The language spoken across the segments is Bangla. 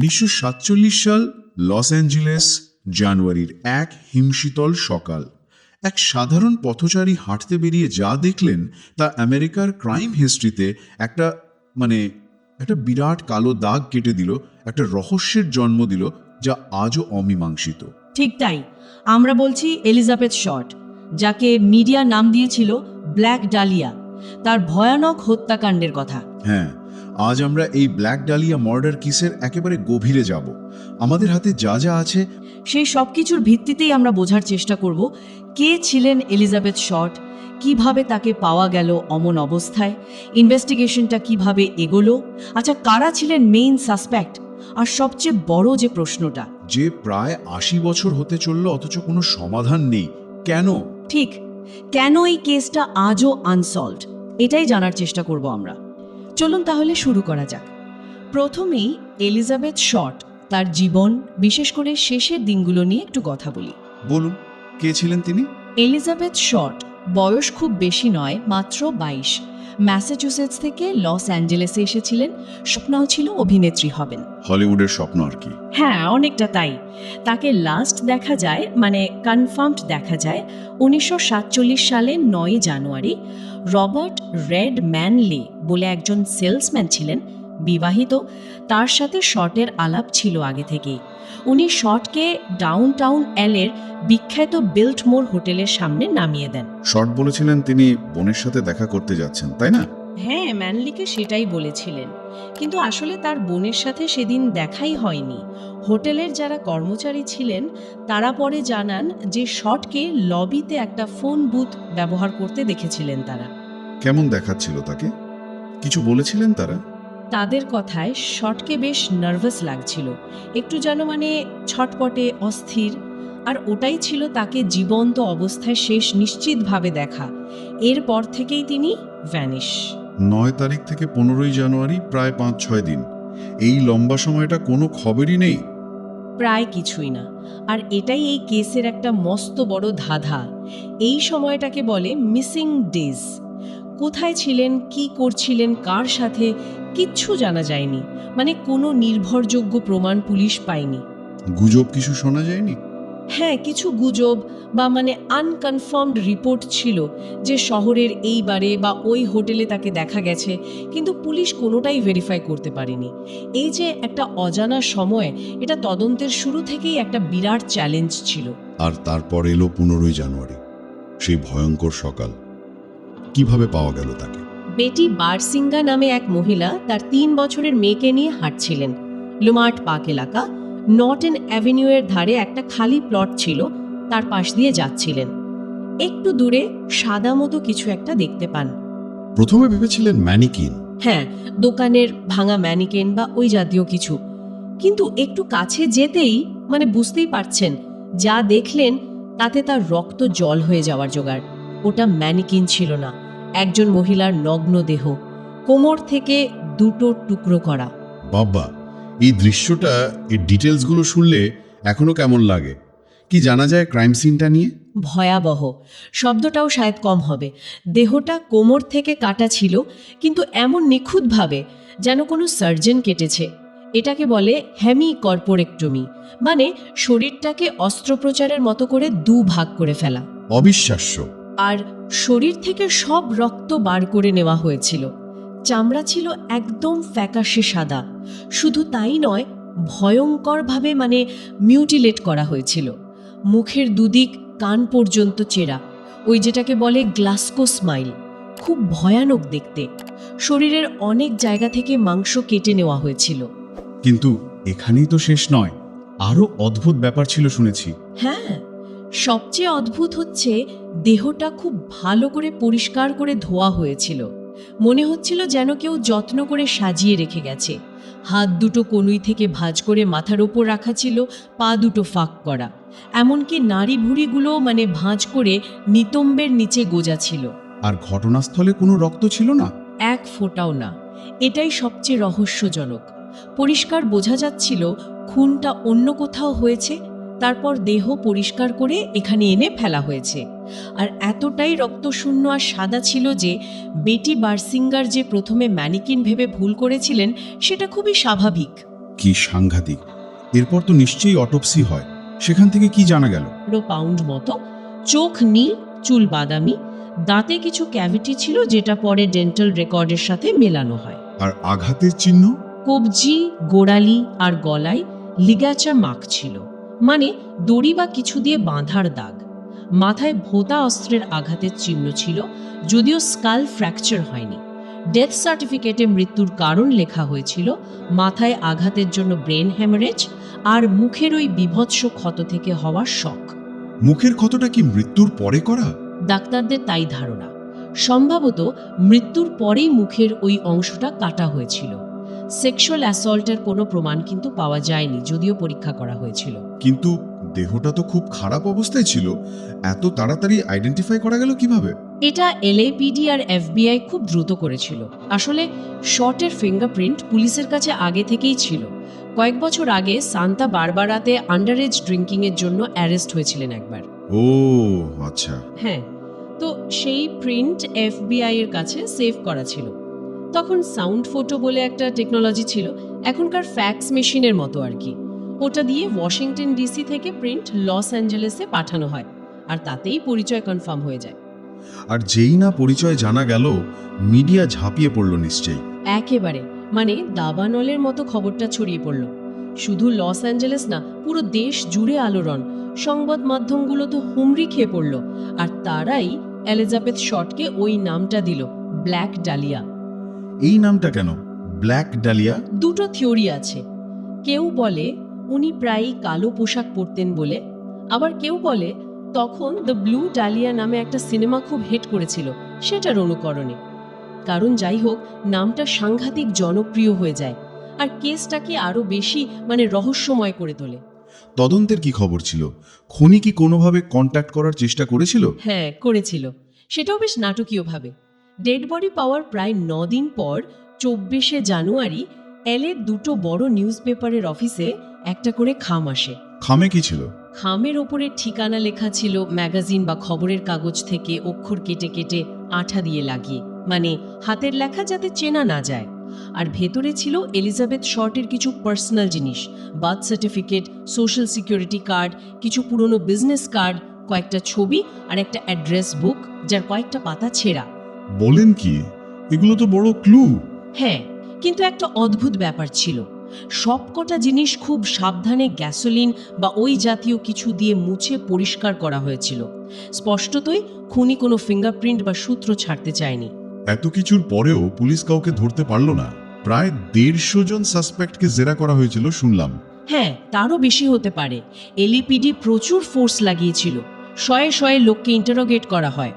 উনিশশো সাতচল্লিশ সাল লস অ্যাঞ্জেলেস জানুয়ারির এক হিমশীতল সকাল। এক সাধারণ পথচারী হাঁটতে বেরিয়ে যা দেখলেন তা আমেরিকার ক্রাইম হিস্ট্রিতে একটা মানে একটা বিরাট কালো দাগ কেটে দিল একটা রহস্যের জন্ম দিল যা আজও অমীমাংসিত। ঠিক তাই। আমরা বলছি এলিজাবেথ শর্ট যাকে মিডিয়া নাম দিয়েছিল ব্ল্যাক ডালিয়া তার ভয়ানক হত্যাকাণ্ডের কথা। হ্যাঁ। আজ আমরা এই ব্ল্যাক ডালিয়া মার্ডার কিসের একেবারে গভীরে যাব। আমাদের হাতে যা যা আছে। সেই সব কিছুর ভিত্তিতেই আমরা বোঝার চেষ্টা করব কে ছিলেন এলিজাবেথ শর্ট কীভাবে তাকে পাওয়া গেল অমন অবস্থায়? ইনভেস্টিগেশনটা কীভাবে এগোলো? আচ্ছা কারা ছিলেন মেইন সাসপেক্ট আর সবচেয়ে বড় যে প্রশ্নটা। যে প্রায় আশি বছর হতে চলল অথচ কোনো সমাধান নেই। কেন? ঠিক। কেন এই কেসটা আজও আনসলভড এটাই জানার চেষ্টা করব আমরা। চলুন তাহলে শুরু করা যাক। প্রথমেই এলিজাবেথ শর্ট তার জীবন বিশেষ করে শেষের দিনগুলো নিয়ে একটু কথা বলি। বলুন কে ছিলেন তিনি? এলিজাবেথ শর্ট বয়স খুব বেশি নয় মাত্র বাইশ। ম্যাসাচুসেটস থেকে লস অ্যাঞ্জেলেসে এসেছিলেন স্বপ্নও ছিল অভিনেত্রী হবেন। হলিউডের স্বপ্ন আর কি? হ্যাঁ অনেকটা তাই। তাকে লাস্ট দেখা যায় মানে কনফার্মড দেখা যায় উনিশশো সাতচল্লিশ সালে নয় জানুয়ারি। রবার্ট রেড ম্যানলি বলে একজন সেলসম্যান ছিলেন, বিবাহিত। তার সাথে শর্টের আলাপ ছিল আগে থেকেই। উনি শর্টকে ডাউন টাউন এলের বিখ্যাত বিল্টমোর হোটেলের সামনে নামিয়ে দেন। শর্ট বলেছিলেন তিনি বোনের সাথে দেখা করতে যাচ্ছেন, তাই না? হ্যাঁ ম্যানলিকে সেটাই বলেছিলেন। কিন্তু আসলে তার বোনের সাথে সেদিন দেখাই হয়নি। হোটেলের যারা কর্মচারী ছিলেন তারা পরে জানান যে শটকে লবিতে একটা ফোন বুথ ব্যবহার করতে দেখেছিলেন তারা। কেমন দেখাচ্ছিল তাকে? কিছু বলেছিলেন তারা? তাদের কথায় শটকে বেশ নার্ভাস লাগছিল। একটু যেন মানে ছটপটে অস্থির। আর ওটাই ছিল তাকে জীবন্ত অবস্থায় শেষ নিশ্চিতভাবে দেখা। এরপর থেকেই তিনি ভ্যানিশ নয় তারিখ থেকে পনেরোই জানুয়ারি প্রায় পাঁচ ছয় দিন। এই লম্বা সময়টা কোনো খবরই নেই। প্রায় কিছুই না। আর এটাই এই কেসের একটা মস্ত বড় ধাঁধা। এই সময়টাকে বলে মিসিং ডেজ। কোথায় ছিলেন কি করছিলেন কার সাথে কিচ্ছু জানা যায়নি। মানে কোনো নির্ভরযোগ্য প্রমাণ পুলিশ পায়নি। গুজব কিছু শোনা যায়নি? হ্যাঁ কিছু গুজব বা মানে আনকনফার্মড রিপোর্ট ছিল যে শহরের এই বারে বা ওই হোটেলে তাকে দেখা গেছে কিন্তু পুলিশ কোনোটাই ভেরিফাই করতে পারেনি। এই যে একটা অজানা সময় এটা তদন্তের শুরু থেকেই একটা বিরাট চ্যালেঞ্জ ছিল। আর তারপর এলো পনেরোই জানুয়ারি সেই ভয়ঙ্কর সকাল। কীভাবে পাওয়া গেল তাকে? বেটি বারসিঙ্গা নামে এক মহিলা তার তিন বছরের মেয়েকে নিয়ে হাঁটছিলেন। লুমার্ট পাক এলাকা নর্টন অ্যাভিনিউয়ের ধারে একটা খালি প্লট ছিল তার পাশ দিয়ে যাচ্ছিলেন। একটু দূরে সাদা মতো কিছু একটা দেখতে পান। প্রথমে ভেবেছিলেন ম্যানিকিন। হ্যাঁ দোকানের ভাঙা ম্যানিকেন বা ওই জাতীয় কিছু। কিন্তু একটু কাছে যেতেই মানে বুঝতেই পারছেন যা দেখলেন তাতে তার রক্ত জল হয়ে যাওয়ার জোগাড়। ওটা ম্যানিকিন ছিল না একজন মহিলার নগ্ন দেহ কোমর থেকে দুটো টুকরো করা। বাবা এই দৃশ্যটা এর ডিটেলসগুলো শুনলে এখনও কেমন লাগে? কি জানা যায় ক্রাইম সিনটা নিয়ে? ভয়াবহ। শব্দটাও শায়দ কম হবে। দেহটা কোমর থেকে কাটা ছিল কিন্তু এমন নিখুঁতভাবে যেন কোনো সার্জন কেটেছে। এটাকে বলে হ্যামি কর্পোরেক্টমি মানে শরীরটাকে অস্ত্রোপচারের মতো করে দু ভাগ করে ফেলা। অবিশ্বাস্য। আর শরীর থেকে সব রক্ত বার করে নেওয়া হয়েছিল। চামড়া ছিল একদম ফ্যাকাশে সাদা। শুধু তাই নয় ভয়ঙ্করভাবে মানে মিউটিলেট করা হয়েছিল। মুখের দুদিক কান পর্যন্ত চেরা। ওই যেটাকে বলে গ্লাস্কো স্মাইল। খুব ভয়ানক দেখতে। শরীরের অনেক জায়গা থেকে মাংস কেটে নেওয়া হয়েছিল। কিন্তু এখানেই তো শেষ নয়। আরও অদ্ভুত ব্যাপার ছিল শুনেছি। হ্যাঁ সবচেয়ে অদ্ভুত হচ্ছে দেহটা খুব ভালো করে পরিষ্কার করে ধোয়া হয়েছিল। মনে হচ্ছিল যেন কেউ যত্ন করে সাজিয়ে রেখে গেছে। হাত দুটো কনুই থেকে ভাঁজ করে মাথার ওপর রাখা ছিল পা দুটো ফাঁক করা। এমনকি নাড়ি ভুড়িগুলো মানে ভাঁজ করে নিতম্বের নিচে গোজা ছিল। আর ঘটনাস্থলে কোনো রক্ত ছিল না? এক ফোঁটাও না। এটাই সবচেয়ে রহস্যজনক। পরিষ্কার বোঝা যাচ্ছিল খুনটা অন্য কোথাও হয়েছে তারপর দেহ পরিষ্কার করে এখানে এনে ফেলা হয়েছে। আর এতটাই রক্তশূন্য আর সাদা ছিল যে বেটি বার্সিঙ্গার যে প্রথমে ম্যানিকিন ভেবে ভুল করেছিলেন সেটা খুবই স্বাভাবিক। কি সাংঘাতিক। এরপর তো নিশ্চয়ই অটোপসি হয়। সেখান থেকে কি জানা গেল? পাউন্ড মতো। চোখ নীল চুল বাদামি। দাঁতে কিছু ক্যাভিটি ছিল যেটা পরে ডেন্টাল রেকর্ডের সাথে মেলানো হয়। আর আঘাতের চিহ্ন? কবজি গোড়ালি আর গলায় লিগাচা মাক ছিল। মানে দড়ি বা কিছু দিয়ে বাঁধার দাগ। মাথায় ভোতা অস্ত্রের আঘাতের চিহ্ন ছিল যদিও স্কাল ফ্র্যাকচার হয়নি। ডেথ সার্টিফিকেটে মৃত্যুর কারণ লেখা হয়েছিল মাথায় আঘাতের জন্য ব্রেন হ্যামারেজ আর মুখের ওই বিভৎস ক্ষত থেকে হওয়া শখ মুখের ক্ষতটা কি মৃত্যুর পরে করা? ডাক্তারদের তাই ধারণা। সম্ভবত মৃত্যুর পরেই মুখের ওই অংশটা কাটা হয়েছিল। সেক্সুয়াল অ্যাসল্টের কোনো প্রমাণ কিন্তু পাওয়া যায়নি যদিও পরীক্ষা করা হয়েছিল। কিন্তু দেহটা তো খুব খারাপ অবস্থায় ছিল। এত তাড়াতাড়ি আইডেন্টিফাই করা গেল কীভাবে? এটা এলএপিডি আর এফবিআই খুব দ্রুত করেছিল। আসলে শর্টের ফিঙ্গারপ্রিন্ট পুলিশের কাছে আগে থেকেই ছিল। কয়েক বছর আগে সান্তা বারবারাতে আন্ডারেজ ড্রিঙ্কিংয়ের জন্য অ্যারেস্ট হয়েছিলেন একবার। ও আচ্ছা। হ্যাঁ তো সেই প্রিন্ট এফবিআই এর কাছে সেভ করা ছিল। তখন সাউন্ড ফটো বলে একটা টেকনোলজি ছিল এখনকার ফ্যাক্স মেশিনের মতো আর কি। ওটা দিয়ে ওয়াশিংটন ডিসি থেকে প্রিন্ট লস অ্যাঞ্জেলেসে পাঠানো হয় আর তাতেই পরিচয় কনফার্ম হয়ে যায়। আর যেই না পরিচয় জানা গেল মিডিয়া ঝাঁপিয়ে পড়ল নিশ্চয়ই। একেবারে মানে দাবানলের মতো খবরটা ছড়িয়ে পড়ল। শুধু লস অ্যাঞ্জেলেস না পুরো দেশ জুড়ে আলোড়ন। সংবাদ মাধ্যমগুলো তো হুমড়ি খেয়ে পড়ল আর তারাই এলিজাবেথ শর্টকে ওই নামটা দিল ব্ল্যাক ডালিয়া। এই নামটা কেন? Black Dahlia? দুটো থিওরি আছে। কেউ বলে উনি প্রায়ই কালো পোশাক পরতেন বলে। আবার কেউ বলে তখন দ্য ব্লু ডালিয়া নামে একটা সিনেমা খুব হিট করেছিল সেটার অনুকরণে। কারণ যাই হোক নামটা সাংঘাতিক জনপ্রিয় হয়ে যায় আর কেসটাকে আরও বেশি মানে রহস্যময় করে তোলে। তদন্তের কি খবর ছিল? খনি কি কোনোভাবে কন্ট্যাক্ট করার চেষ্টা করেছিল? হ্যাঁ করেছিল। সেটাও বেশ নাটকীয়ভাবে। ডেড বডি পাওয়ার প্রায় দিন পর চব্বিশে জানুয়ারি এলের দুটো বড় নিউজ পেপারের অফিসে একটা করে খাম আসে। খামে কি ছিল? খামের ওপরে ঠিকানা লেখা ছিল ম্যাগাজিন বা খবরের কাগজ থেকে অক্ষর কেটে কেটে আঠা দিয়ে লাগিয়ে। মানে হাতের লেখা যাতে চেনা না যায়। আর ভেতরে ছিল এলিজাবেথ শর্টের কিছু পার্সোনাল জিনিস। Birth certificate social security card কিছু পুরনো বিজনেস কার্ড কয়েকটা ছবি আর একটা অ্যাড্রেস বুক যার কয়েকটা পাতা ছেঁড়া। বলেন কি? এগুলো তো বড় ক্লু হ্যাঁ কিন্তু একটা অদ্ভুত ব্যাপার ছিল। সবকটা জিনিস খুব সাবধানে গ্যাসোলিন বা ওই জাতীয় কিছু দিয়ে মুছে পরিষ্কার করা হয়েছিল। স্পষ্টতই খুনি কোনো ফিঙ্গারপ্রিন্ট বা সূত্র ছাড়তে চায়নি। এত কিছুর পরেও পুলিশ কাউকে ধরতে পারল না। প্রায় দেড়শো জন সাসপেক্টকে জেরা করা হয়েছিল শুনলাম। হ্যাঁ তারও বেশি হতে পারে। এলইপিডি প্রচুর ফোর্স লাগিয়েছিল। শয়ে শয়ে লোককে ইন্টারোগেট করা হয়।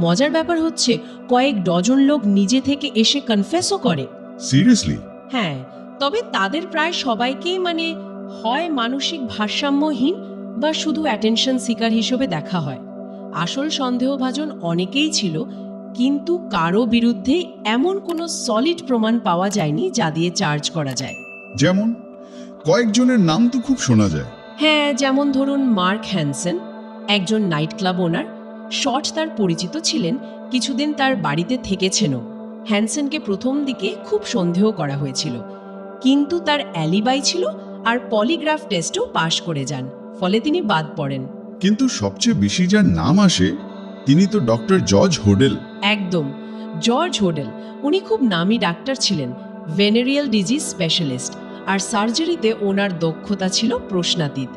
মজার ব্যাপার হচ্ছে কয়েক ডজন লোক নিজে থেকে এসে কনফেসও করে। সিরিয়াসলি হ্যাঁ তবে তাদের প্রায় সবাইকেই মানে হয় মানসিক ভারসাম্যহীন বা শুধু অ্যাটেনশন সিকার হিসেবে দেখা হয়। আসল সন্দেহভাজন অনেকেই ছিল কিন্তু কারও বিরুদ্ধে এমন কোনো সলিড প্রমাণ পাওয়া যায়নি যা দিয়ে চার্জ করা যায়। যেমন? কয়েকজনের নাম তো খুব শোনা যায়। হ্যাঁ যেমন ধরুন মার্ক হ্যানসেন একজন নাইট ক্লাব ওনার শর্ট তার পরিচিত ছিলেন কিছুদিন তার বাড়িতে থেকেছেনও। হ্যানসেনকে প্রথম দিকে খুব সন্দেহ করা হয়েছিল। কিন্তু তার অ্যালিবাই ছিল আর পলিগ্রাফ টেস্টও পাশ করে যান ফলে তিনি বাদ পড়েন। কিন্তু সবচেয়ে বেশি যার নাম আসে তিনি তো ডক্টর জর্জ হোডেল। একদম জর্জ হোডেল। উনি খুব নামী ডাক্তার ছিলেন ভেনেরিয়াল ডিজিজ স্পেশালিস্ট আর সার্জারিতে ওনার দক্ষতা ছিল প্রশ্নাতীত।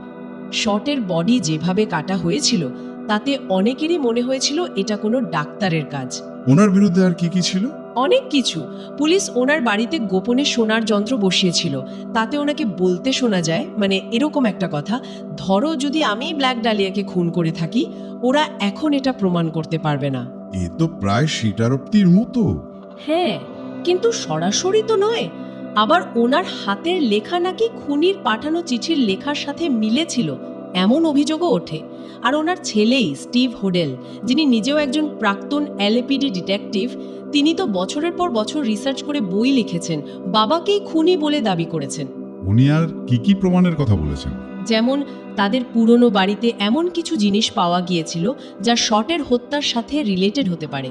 শটের বডি যেভাবে কাটা হয়েছিল তাতে অনেকেরই মনে হয়েছিল এটা কোনো ডাক্তারের কাজ। ওনার বিরুদ্ধে আর কি কি ছিল? অনেক কিছু। পুলিশ ওনার বাড়িতে গোপনে সোনার যন্ত্র বসিয়েছিল। তাতে ওনাকে বলতে শোনা যায় মানে এরকম একটা কথা ধরো যদি আমি ব্ল্যাক ডালিয়াকে খুন করে থাকি ওরা এখন এটা প্রমাণ করতে পারবে না। এ তো প্রায় স্বীকারোক্তির মতো। হ্যাঁ কিন্তু সরাসরি তো নয়। আবার ওনার হাতের লেখা নাকি খুনির পাঠানো চিঠির লেখার সাথে মিলেছিল এমন অভিযোগও ওঠে। আর ওনার ছেলেই স্টিভ হোডেল, যিনি নিজেও একজন প্রাক্তন এলএপিডি ডিটেকটিভ, তিনি তো বছরের পর বছর রিসার্চ করে বই লিখেছেন, বাবাকেই খুনি বলে দাবি করেছেন। উনি আর কি কি প্রমাণের কথা বলেছেন? যেমন তাদের পুরনো বাড়িতে এমন কিছু জিনিস পাওয়া গিয়েছিল যা শটের হত্যার সাথে রিলেটেড হতে পারে।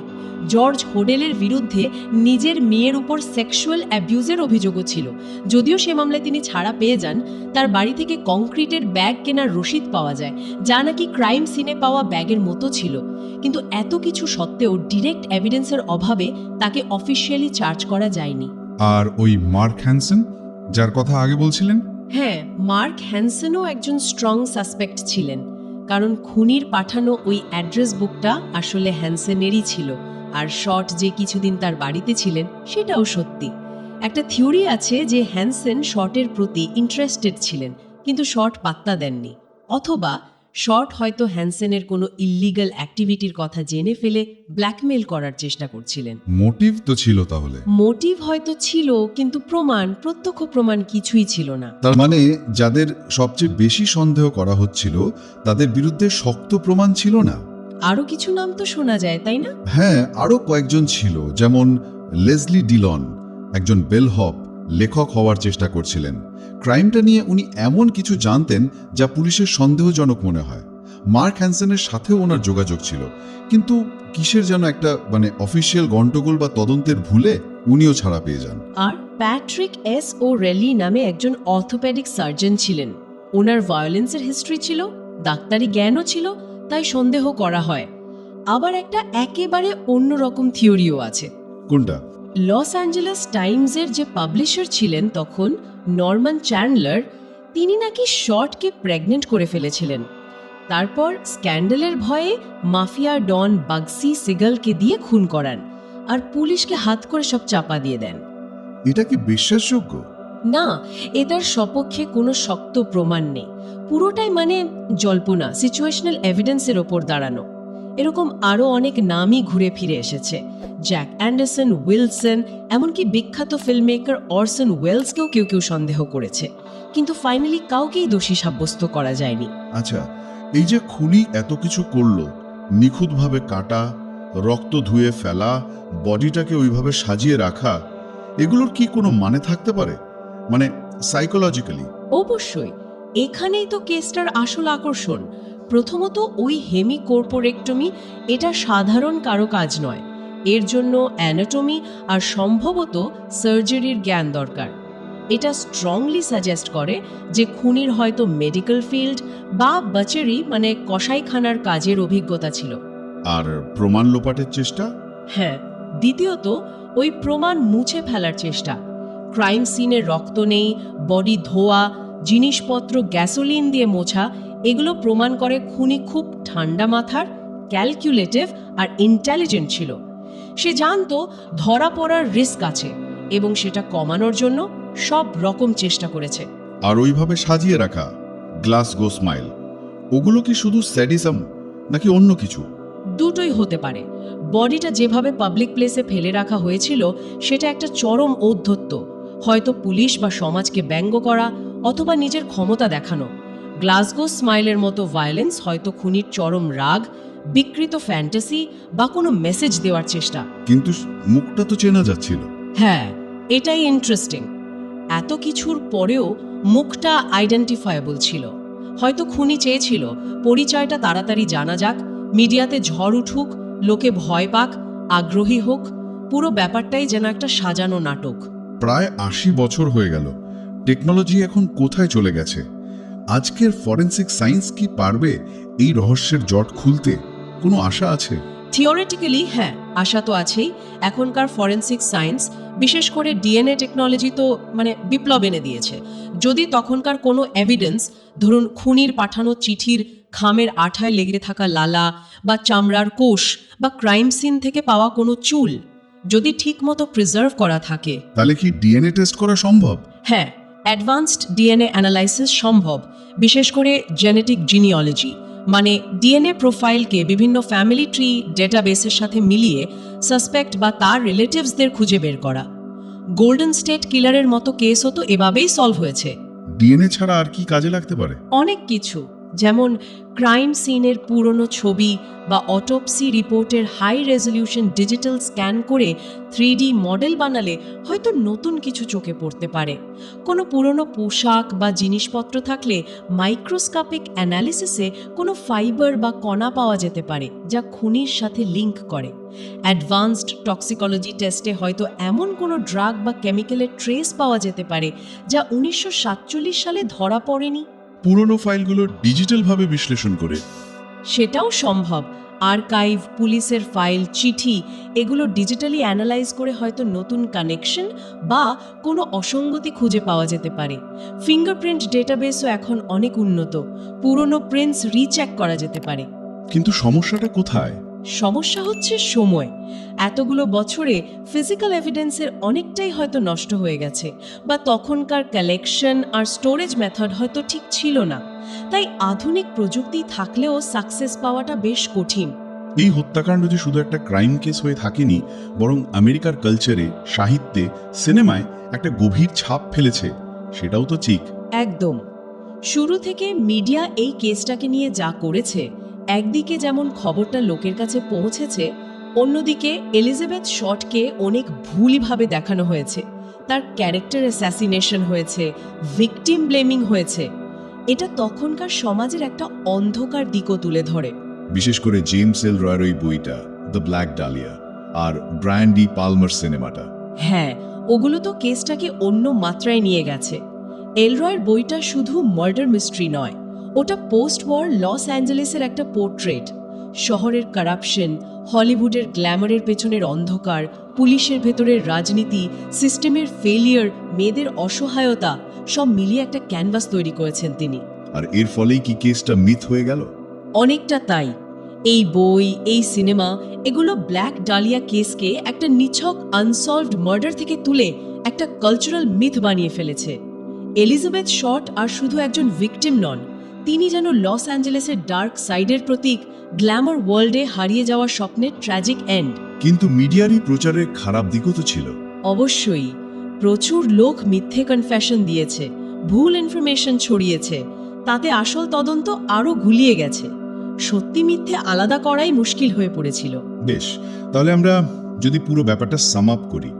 জর্জ হোডেলের বিরুদ্ধে নিজের মেয়ের উপর সেক্সুয়াল অ্যাবিউজের অভিযোগও ছিল। যদিও সে মামলায় তিনি ছাড়া পেয়ে যান, তার বাড়ি থেকে কংক্রিটের ব্যাগ কেনার রসিদ পাওয়া যায়, যা নাকি ক্রাইম সিনে পাওয়া ব্যাগের মতো ছিল। কিন্তু এত কিছু সত্ত্বেও ডিরেক্ট এভিডেন্সের অভাবে তাকে অফিসিয়ালি চার্জ করা যায়নি। আর ওই মার্ক হ্যানসন, যার কথা আগে বলছিলেন? হ্যাঁ মার্ক হ্যানসেনও একজন স্ট্রং সাসপেক্ট ছিলেন, কারণ খুনির পাঠানো ওই অ্যাড্রেস বুকটা আসলে হ্যানসেনেরই ছিল, আর শট যে কিছুদিন তার বাড়িতে ছিলেন সেটাও সত্যি। একটা থিওরি আছে যে হ্যানসেন শটের প্রতি ইন্টারেস্টেড ছিলেন, কিন্তু শট পাত্তা দেননি, অথবা শট হয়তো হ্যানসেনের কোনো ইল্লিগাল অ্যাক্টিভিটির কথা জেনে ফেলে ব্ল্যাকমেল করার চেষ্টা করছিলেন। মোটিভ তো ছিল তাহলে। মোটিভ হয়তো ছিল কিন্তু প্রমাণ প্রত্যক্ষ প্রমাণ কিছুই ছিল না। তার মানে যাদের সবচেয়ে বেশি সন্দেহ করা হচ্ছিল তাদের বিরুদ্ধে শক্ত প্রমাণ ছিল না? আরও কিছু নাম তো শোনা যায় তাই না? হ্যাঁ আরও কয়েকজন ছিল যেমন লেসলি ডিলন একজন বেলহপ লেখক হওয়ার চেষ্টা করছিলেন। ক্রাইমটা নিয়ে উনি এমন কিছু জানতেন যা পুলিশের সন্দেহজনক মনে হয়। মার্ক হ্যানসেনের সাথেও ওনার যোগাযোগ ছিল। কিন্তু কিসের যেন একটা মানে অফিসিয়াল গন্ডগোল বা তদন্তের ভুলে উনিও ছাড়া পেয়ে যান। আর প্যাট্রিক এস ও রেলি নামে একজন অর্থোপেডিক সার্জন ছিলেন। ওনার ভায়োলেন্সের হিস্ট্রি ছিল ডাক্তারি জ্ঞানও ছিল তাই সন্দেহ করা হয়। আবার একটা একেবারে অন্যরকম থিওরিও আছে। কোনটা? লস অ্যাঞ্জেলেস টাইমসের যে পাবলিশার ছিলেন তখন নরমান চ্যান্ডলার তিনি নাকি শর্টকে প্রেগনেন্ট করে ফেলেছিলেন। তারপর স্ক্যান্ডেলের ভয়ে মাফিয়া ডন বাগসি সিগালকে দিয়ে খুন করান আর পুলিশকে হাত করে সব চাপা দিয়ে দেন। এটা কি বিশ্বাসযোগ্য? না এটার সপক্ষে কোনো শক্ত প্রমাণ নেই। পুরোটাই মানে জল্পনা সিচুয়েশনাল এভিডেন্সের ওপর দাঁড়ানো। এরকম আরও অনেক নামই ঘুরে ফিরে এসেছে। জ্যাক অ্যান্ডারসন উইলসন এমনকি বিখ্যাত ফিল্মমেকার অরসন ওয়েলসকেও কেউ কেউ সন্দেহ করেছে। কিন্তু ফাইনালি কাউকেই দোষী সাব্যস্ত করা যায়নি। আচ্ছা এই যে খুনি এত কিছু করল নিখুঁতভাবে কাটা রক্ত ধুয়ে ফেলা বডিটাকে ওইভাবে সাজিয়ে রাখা এগুলোর কি কোনো মানে থাকতে পারে? মানে সাইকোলজিক্যালি অবশ্যই। এখানেই তো কেসটার আসল আকর্ষণ। প্রথমত ওই হেমি কর্পোরেক্টমি এটা সাধারণ কারও কাজ নয়। এর জন্য অ্যানাটমি আর সম্ভবত সার্জারির জ্ঞান দরকার। এটা স্ট্রংলি সাজেস্ট করে যে খুনির হয়তো মেডিকেল ফিল্ড বা বাচারি মানে কসাইখানার কাজের অভিজ্ঞতা ছিল। আর প্রমাণ লোপাটের চেষ্টা? হ্যাঁ দ্বিতীয়ত ওই প্রমাণ মুছে ফেলার চেষ্টা। ক্রাইম সিনের রক্ত নেই বডি ধোয়া জিনিসপত্র গ্যাসোলিন দিয়ে মোছা এগুলো প্রমাণ করে খুনি খুব ঠান্ডা মাথার ক্যালকুলেটিভ আর ইন্টেলিজেন্ট ছিল। সে জানতো ধরা পড়ার রিস্ক আছে এবং সেটা কমানোর জন্য সব রকম চেষ্টা করেছে। আর ওইভাবে সাজিয়ে রাখা গ্লাস গো স্মাইল ওগুলো কি শুধু স্যাডিজম নাকি অন্য কিছু? দুটোই হতে পারে। বডিটা যেভাবে পাবলিক প্লেসে ফেলে রাখা হয়েছিল সেটা একটা চরম ঔদ্ধত্য। হয়তো পুলিশ বা সমাজকে ব্যঙ্গ করা অথবা নিজের ক্ষমতা দেখানো। গ্লাসগো স্মাইলের মতো ভায়োলেন্স হয়তো খুনির চরম রাগ বিকৃত ফ্যান্টাসি বা কোনো মেসেজ দেওয়ার চেষ্টা। কিন্তু মুখটা তো চেনা যাচ্ছিল। হ্যাঁ এটাই ইন্টারেস্টিং এত কিছুর পরেও মুখটা আইডেন্টিফায়েবল ছিল। হয়তো খুনি চেয়েছিল পরিচয়টা তাড়াতাড়ি জানা যাক মিডিয়াতে ঝড় উঠুক লোকে ভয় পাক আগ্রহী হোক পুরো ব্যাপারটাই যেন একটা সাজানো নাটক। প্রায় আশি বছর হয়ে গেল। টেকনোলজি এখন কোথায় চলে গেছে? আজকের ফরেন্সিক সায়েন্স কি পারবে এই রহস্যের জট খুলতে? কোনো আশা আছে? থিওরিটিক্যালি হ্যাঁ আশা তো আছেই। এখনকার ফরেন্সিক সায়েন্স বিশেষ করে ডিএনএ টেকনোলজি তো মানে বিপ্লব এনে দিয়েছে। যদি তখনকার কোনো এভিডেন্স ধরুন খুনির পাঠানো চিঠির খামের আঠায় লেগে থাকা লালা বা চামড়ার কোষ বা ক্রাইম সিন থেকে পাওয়া কোনো চুল যদি ঠিকমতো প্রিজার্ভ করা থাকে। তাহলে কি ডিএনএ টেস্ট করা সম্ভব? হ্যাঁ অ্যাডভান্সড ডিএনএ অ্যানালাইসিস সম্ভব বিশেষ করে জেনেটিক জিনিওলজি মানে ডিএনএ প্রোফাইলকে বিভিন্ন ফ্যামিলি ট্রি ডেটাবেসের সাথে মিলিয়ে সাসপেক্ট বা তার রিলেটিভসদের খুঁজে বের করা। গোল্ডেন স্টেট কিলারের মতো কেসও তো এভাবেই সলভ হয়েছে। ডিএনএ ছাড়া আর কি কাজে লাগতে পারে? অনেক কিছু। যেমন ক্রাইম সিনের পুরনো ছবি বা অটোপসি রিপোর্টের হাই রেজলিউশন ডিজিটাল স্ক্যান করে থ্রি মডেল বানালে হয়তো নতুন কিছু চোখে পড়তে পারে। কোনো পুরনো পোশাক বা জিনিসপত্র থাকলে মাইক্রোস্কোপিক অ্যানালিসিসে কোনো ফাইবার বা কণা পাওয়া যেতে পারে, যা খুনির সাথে লিংক করে। অ্যাডভান্সড টক্সিকোলজি টেস্টে হয়তো এমন কোনো ড্রাগ বা কেমিক্যালের ট্রেস পাওয়া যেতে পারে, যা উনিশশো সাতচল্লিশ সালে ধরা পড়েনি। পুরনো ফাইলগুলো ডিজিটালভাবে বিশ্লেষণ করে। সেটাও সম্ভব। আর্কাইভ পুলিশের ফাইল চিঠি এগুলো ডিজিটালি অ্যানালাইজ করে হয়তো নতুন কানেকশন বা কোনো অসঙ্গতি খুঁজে পাওয়া যেতে পারে। ফিঙ্গারপ্রিন্ট ডেটাবেসও এখন অনেক উন্নত। পুরনো প্রিন্টস রিচেক করা যেতে পারে। কিন্তু সমস্যাটা কোথায়? সমস্যা হচ্ছে সময়। এতগুলো বছরে ফিজিক্যাল এভিডেন্সের অনেকটাই হয়তো নষ্ট হয়ে গেছে বা তখনকার কালেকশন আর স্টোরেজ মেথড হয়তো ঠিক ছিল না। তাই আধুনিক প্রযুক্তি থাকলেও সাকসেস পাওয়াটা বেশ কঠিন। এই হত্যাকাণ্ড যে শুধু একটা ক্রাইম কেস হয়ে থাকেনি বরং আমেরিকার কালচারে সাহিত্যে সিনেমায় একটা গভীর ছাপ ফেলেছে সেটাও তো ঠিক। একদম। শুরু থেকে মিডিয়া এই কেসটাকে নিয়ে যা করেছে একদিকে যেমন খবরটা লোকের কাছে পৌঁছেছে অন্যদিকে এলিজাবেথ শটকে অনেক ভুলভাবে দেখানো হয়েছে। তার ক্যারেক্টার অ্যাসাসিনেশন হয়েছে ভিকটিম ব্লেমিং হয়েছে। এটা তখনকার সমাজের একটা অন্ধকার দিকও তুলে ধরে। বিশেষ করে জেমস এল রয়ের ওই বইটা দ্য ব্ল্যাক ডালিয়া আর ব্রায়ান ডি পালমার সিনেমাটা। হ্যাঁ ওগুলো তো কেসটাকে অন্য মাত্রায় নিয়ে গেছে। এলরয়ের বইটা শুধু মার্ডার মিস্ট্রি নয়। ওটা পোস্ট ওয়ার লস অ্যাঞ্জেলেসের একটা পোর্ট্রেট। শহরের কারাপশন হলিউডের গ্ল্যামারের পেছনের অন্ধকার পুলিশের ভেতরের রাজনীতি সিস্টেমের ফেলিয়ার মেয়েদের অসহায়তা সব মিলিয়ে একটা ক্যানভাস তৈরি করেছেন তিনি। আর এর ফলেই কি কেসটা মিথ হয়ে গেল? অনেকটা তাই। এই বই এই সিনেমা এগুলো ব্ল্যাক ডালিয়া কেসকে একটা নিছক আনসলভড মার্ডার থেকে তুলে একটা কালচারাল মিথ বানিয়ে ফেলেছে। এলিজাবেথ শর্ট আর শুধু একজন ভিকটিম নন তিনি যেন লস অ্যাঞ্জেলেসের ডার্ক সাইডের প্রতীক গ্ল্যামার ওয়ার্ল্ডে হারিয়ে যাওয়ার স্বপ্নের ট্র্যাজিক এন্ড। কিন্তু মিডিয়ারই প্রচারের খারাপ দিকও তো ছিল। অবশ্যই প্রচুর লোক মিথ্যে কনফেশন দিয়েছে ভুল ইনফরমেশন ছড়িয়েছে তাতে আসল তদন্ত আরও গুলিয়ে গেছে। সত্যি মিথ্যে আলাদা করাই মুশকিল হয়ে পড়েছিল। বেশ তাহলে আমরা যদি পুরো ব্যাপারটা সাম আপ করি।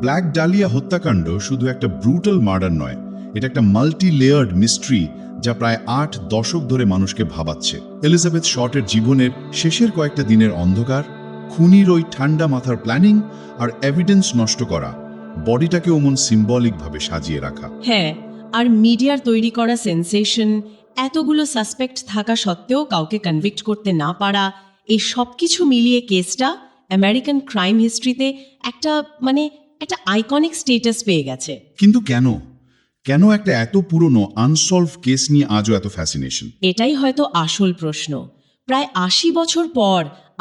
ব্ল্যাক ডালিয়া হত্যাকাণ্ড শুধু একটা ব্রুটাল মার্ডার নয় এটা একটা মাল্টি লেয়ার্ড মিস্ট্রি যা প্রায় আট দশক ধরে মানুষকে ভাবাচ্ছে। এলিজাবেথ শর্টের জীবনের শেষের কয়েকটা দিনের অন্ধকার খুনির ওই ঠান্ডা মাথার প্ল্যানিং আর এভিডেন্স নষ্ট করা বডিটাকে ওমন সিম্বলিকভাবে সাজিয়ে রাখা। হ্যাঁ আর মিডিয়ার তৈরি করা সেন্সেশন এতগুলো সাসপেক্ট থাকা সত্ত্বেও কাউকে কনভিক্ট করতে না পারা এই সব কিছু মিলিয়ে কেসটা আমেরিকান ক্রাইম হিস্ট্রিতে একটা মানে একটা আইকনিক স্টেটাস পেয়ে গেছে। কিন্তু কেন? কেন একটা এত পুরনো আনসলভ কেস নিয়ে আজও এত ফ্যাসিনেশন এটাই হয়তো আসল প্রশ্ন। প্রায় আশি বছর পর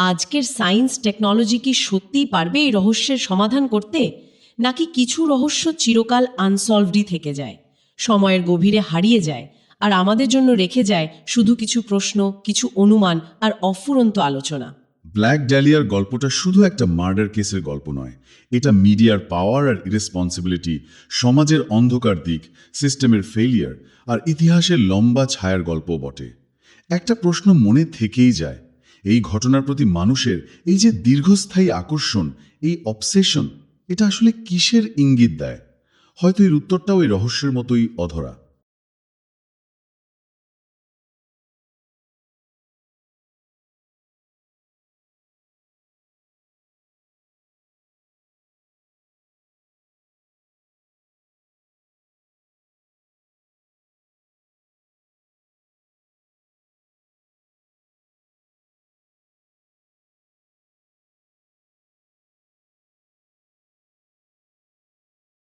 আজকের সায়েন্স টেকনোলজি কি সত্যিই পারবে এই রহস্যের সমাধান করতে? নাকি কিছু রহস্য চিরকাল আনসলভডই থেকে যায়, সময়ের গভীরে হারিয়ে যায়, আর আমাদের জন্য রেখে যায় শুধু কিছু প্রশ্ন, কিছু অনুমান আর অফুরন্ত আলোচনা? ব্ল্যাক ড্যালিয়ার গল্পটা শুধু একটা মার্ডার কেসের গল্প নয়, এটা মিডিয়ার পাওয়ার আর ইরেসপন্সিবিলিটি সমাজের অন্ধকার দিক সিস্টেমের ফেলিয়ার আর ইতিহাসের লম্বা ছায়ার গল্প বটে। একটা প্রশ্ন মনে থেকেই যায়, এই ঘটনার প্রতি মানুষের এই যে দীর্ঘস্থায়ী আকর্ষণ, এই অবসেশন এটা আসলে কিসের ইঙ্গিত দেয়? হয়তো এর উত্তরটাও এই রহস্যের মতোই অধরা।